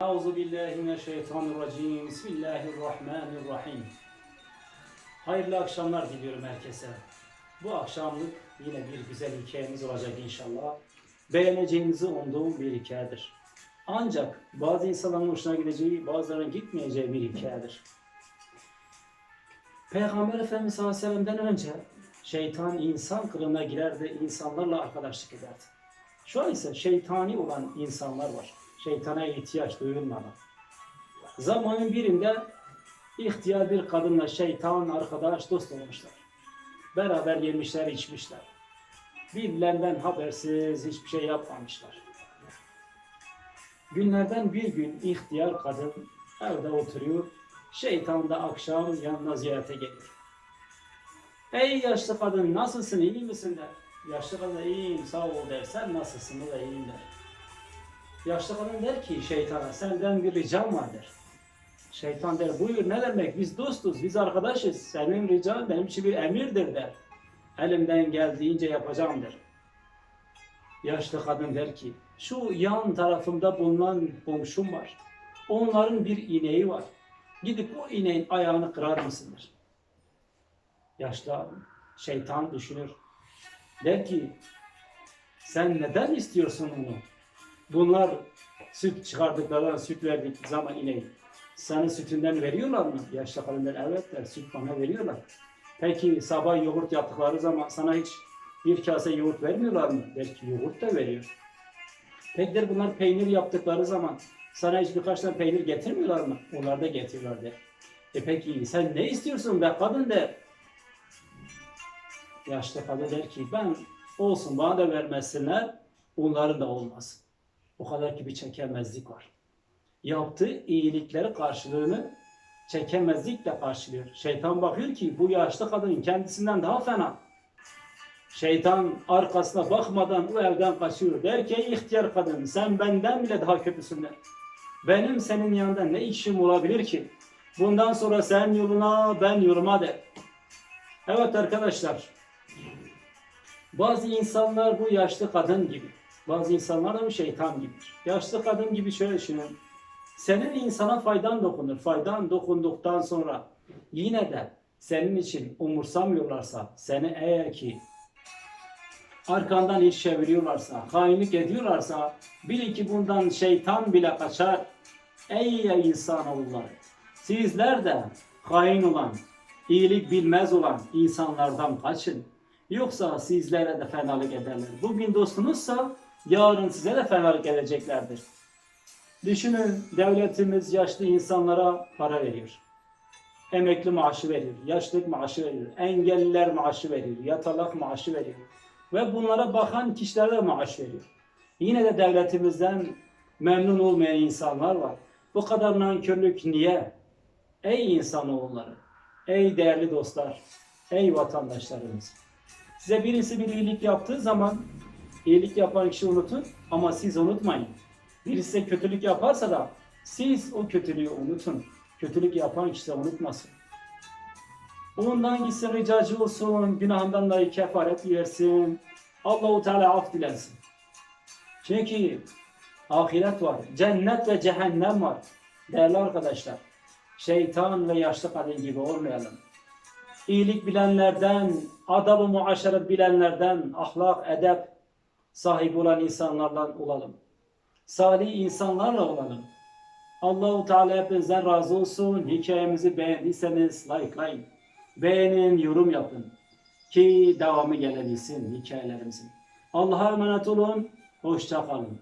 Euzu billahi mineşşeytanirracim. Bismillahirrahmanirrahim. Hayırlı akşamlar diliyorum herkese. Bu akşamlık yine bir güzel hikayemiz olacak inşallah. Beğeneceğinizi umduğum bir hikayedir. Ancak bazı insanların hoşuna gideceği, bazılarının gitmeyeceği bir hikayedir. Peygamber Efendimiz sallallahu aleyhi ve sellem'den önce şeytan insan kılığına girer ve insanlarla arkadaşlık ederdi. Şu an ise şeytani olan insanlar var. Şeytana ihtiyaç duyulmadan. Zamanın birinde ihtiyar bir kadınla şeytan arkadaş dost olmuşlar. Beraber yemişler, içmişler. Birbirlerinden habersiz hiçbir şey yapmamışlar. Günlerden bir gün ihtiyar kadın evde oturuyor. Şeytan da akşam yanına ziyarete geliyor. Ey yaşlı kadın nasılsın iyi misin der. Yaşlı kadın iyiyim sağ ol der. Sen nasılsın o da iyiyim der. Yaşlı kadın der ki şeytana senden bir ricam var der. Şeytan der buyur ne demek biz dostuz biz arkadaşız. Senin rican benim için bir emirdir der. Elimden geldiğince yapacağım der. Yaşlı kadın der ki şu yan tarafımda bulunan komşum var. Onların bir ineği var. Gidip o ineğin ayağını kırar mısındır? Yaşlı şeytan düşünür. Der ki sen neden istiyorsun onu? Bunlar süt çıkardıkları süt verdik zaman ineği. Senin sütünden veriyorlar mı? Yaşlı kadın der evet der süt bana veriyorlar. Peki sabah yoğurt yaptıkları zaman sana hiç bir kase yoğurt vermiyorlar mı? Belki yoğurt da veriyor. Peki bunlar peynir yaptıkları zaman sana hiç birkaç tane peynir getirmiyorlar mı? Onlar da getiriyorlar der. E peki sen ne istiyorsun be kadın der. Yaşlı kadın der ki ben olsun bana da vermesinler onların da olmasın. O kadar ki bir çekemezlik var. Yaptığı iyilikleri karşılığını çekemezlikle karşılıyor. Şeytan bakıyor ki bu yaşlı kadın kendisinden daha fena. Şeytan arkasına bakmadan o evden kaçıyor. Der ki "Ey ihtiyar kadın sen benden bile daha kötüsün der. Benim senin yanında ne işim olabilir ki? Bundan sonra sen yoluna ben yoluma der. Evet arkadaşlar. Bazı insanlar bu yaşlı kadın gibi. Bazı insanlar da bu şeytan gibi. Yaşlı kadın gibi şöyle düşünün. Senin insana faydan dokunur. Faydan dokunduktan sonra yine de senin için umursamıyorlarsa, seni eğer ki arkandan iş çeviriyorlarsa, hainlik ediyorlarsa bil ki bundan şeytan bile kaçar. Ey insanoğulları! Sizler de hain olan, iyilik bilmez olan insanlardan kaçın. Yoksa sizlere de fenalık ederler. Bugün dostunuzsa yarın size de fenalık edeceklerdir. Düşünün devletimiz yaşlı insanlara para veriyor. Emekli maaşı veriyor, yaşlılık maaşı veriyor, engelliler maaşı veriyor, yatalak maaşı veriyor. Ve bunlara bakan kişilere maaş veriyor. Yine de devletimizden memnun olmayan insanlar var. Bu kadar nankörlük niye? Ey insanoğulları, ey değerli dostlar, ey vatandaşlarımız. Size birisi bir iyilik yaptığı zaman iyilik yapan kişi unutun ama siz unutmayın. Birisi kötülük yaparsa da siz o kötülüğü unutun. Kötülük yapan kişi unutmasın. Ondan gitsin ricacı olsun, günahından da kefaret versin. Allahu Teala af dilensin. Çünkü ahiret var, cennet ve cehennem var. Değerli arkadaşlar, şeytan ve yaşlı kadın gibi olmayalım. İyilik bilenlerden, adab-ı muaşeret bilenlerden, ahlak, edep sahibi olan insanlarla olalım. Salih insanlarla olalım. Allahu Teala hepinizden razı olsun. Hikayemizi beğendiyseniz likelayın. Beğenin, yorum yapın. Ki devamı gelebilsin hikayelerimizin. Allah'a emanet olun. Hoşça kalın.